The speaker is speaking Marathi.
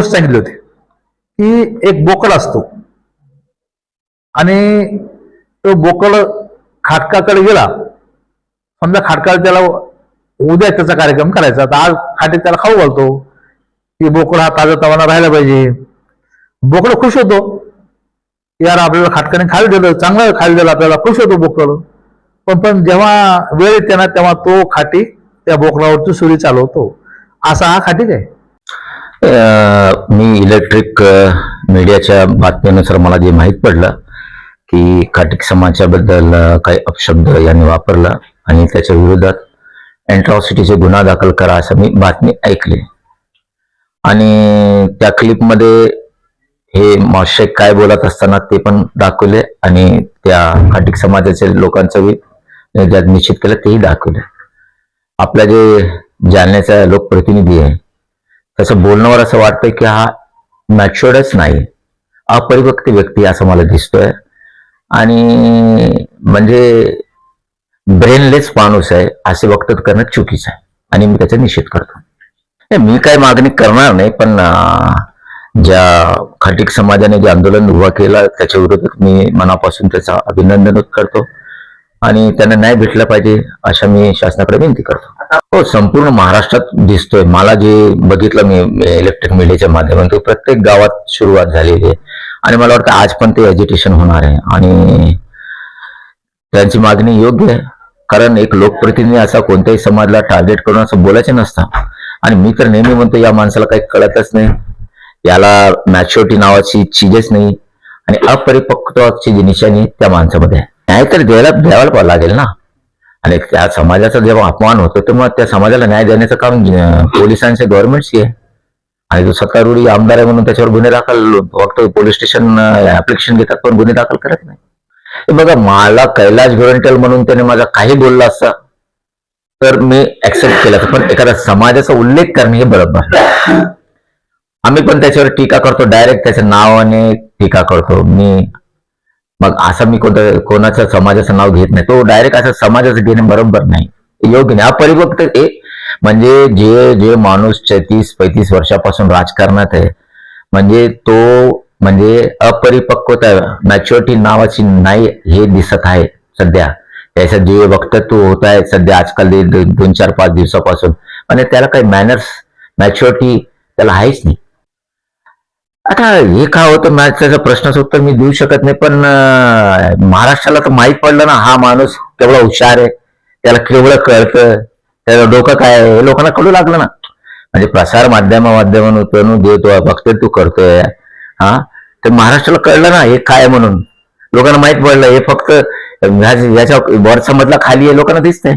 गोष्ट सांगितली होती की एक बोकड असतो. आणि तो बोकड खाटकाकडे गेला समजा खाटकाला त्याला उद्या त्याचा कार्यक्रम करायचा तर आज खाटे त्याला खाऊ घालतो. की बोकड हा ताजा तवाना राहायला पाहिजे. बोकड खुश होतो. यार आपल्याला खाटकाने खाली दिलं चांगलं खाली दिलं आपल्याला खुश होतो बोकड. पण पण जेव्हा वेळ येते ना तेव्हा तो खाटी त्या बोकडावरती सुरी चालवतो. असा हा खाटी काय मी इलेक्ट्रिक मीडियाच्या बातमीनुसार मला जे माहीत पडलं की खाटिक समाजाबद्दल काही अपशब्द यांनी वापरला आणि त्याच्या विरोधात अँट्रॉसिटीचे गुन्हा दाखल करा असं मी बातमी ऐकली. आणि त्या क्लिपमध्ये हे मॉशेक काय बोलत असताना ते पण दाखवले आणि त्या खाटिक समाजाच्या लोकांचं ज्यात निश्चित केलं तेही दाखवले. आपल्या जे जालन्याचा लोकप्रतिनिधी आहे त्याचं बोलण्यावर असं वाटतंय की हा मॅच्युअर्डच नाही अपरिपक्व व्यक्ती असं मला दिसतोय. आणि म्हणजे ब्रेनलेस माणूस आहे असे वक्तव्य करणं चुकीचं आहे. आणि मी त्याचा निषेध करतो. नाही, मी काय मागणी करणार नाही पण ज्या खटिक समाजाने जे आंदोलन उभा केला त्याच्या विरोधात मी मनापासून त्याचा अभिनंदन करतो. आणि त्यांना न्याय भेटला पाहिजे अशा मी शासनाकडे विनंती करतो. हो संपूर्ण महाराष्ट्रात दिसतोय. मला जे बघितलं मी इलेक्ट्रिक मीडियाच्या माध्यमातून प्रत्येक गावात सुरुवात झालेली आहे. आणि मला वाटतं आज पण ते एज्युटेशन होणार आहे. आणि त्यांची मागणी योग्य आहे. कारण एक लोकप्रतिनिधी असा कोणत्याही समाजाला टार्गेट करून असं बोलायचं नसतं. आणि मी तर नेहमी म्हणतो या माणसाला काही कळतच नाही. याला मॅच्युरिटी नावाची चीजच नाही. आणि अपरिपक्वताची जी निशाणी त्या माणसामध्ये आहे. न्याय तर द्यायला द्यायला लागेल ना. आणि त्या समाजाचा जेव्हा अपमान होतो तेव्हा त्या समाजाला न्याय देण्याचं काम पोलिसांचे गव्हर्नमेंटची आहे. आणि जो सत्तारूढी आमदार आहे म्हणून त्याच्यावर गुन्हे दाखल फक्त पोलीस स्टेशन ऍप्लिकेशन घेतात पण गुन्हे दाखल करत नाही. हे बघा मला कैलाश गोरंटल म्हणून त्याने माझा काही बोलला असता तर मी ऍक्सेप्ट केलं पण एखाद्या समाजाचा उल्लेख करणे हे बरोबर आम्ही पण त्याच्यावर टीका करतो डायरेक्ट त्याच्या नावाने टीका करतो. मी मग असं मी कोणतं कोणाचं समाजाचं नाव घेत नाही. तो डायरेक्ट असं समाजाचं घेणं बरोबर नाही. योग्य नाही. अपरिपक्व ए म्हणजे जे जे माणूस छत्तीस पैतीस वर्षापासून राजकारणात आहे म्हणजे तो म्हणजे अपरिपक्वता मॅच्युरिटी नावाची नाही हे दिसत आहे सध्या. त्याचं जे वक्तव्य होत आहे सध्या आजकाल दोन चार पाच दिवसापासून. आणि त्याला काही मॅनर्स मॅच्युरिटी त्याला आहेच नाही. आता हे का होतं? मॅच त्याचा प्रश्नाचं उत्तर मी देऊ शकत नाही पण महाराष्ट्राला तर माहीत पडलं ना हा माणूस केवढा हुशार आहे. त्याला केवढं कळतं. त्याचं डोकं काय आहे? हे लोकांना कळू लागलं ना. म्हणजे प्रसार माध्यम माध्यमातून देतो फक्त तू करतोय. हा? तर महाराष्ट्राला कळलं ना हे काय आहे म्हणून. लोकांना माहीत पडलं. हे फक्त याच्या वरचा मधला खाली आहे लोकांना दिसतंय.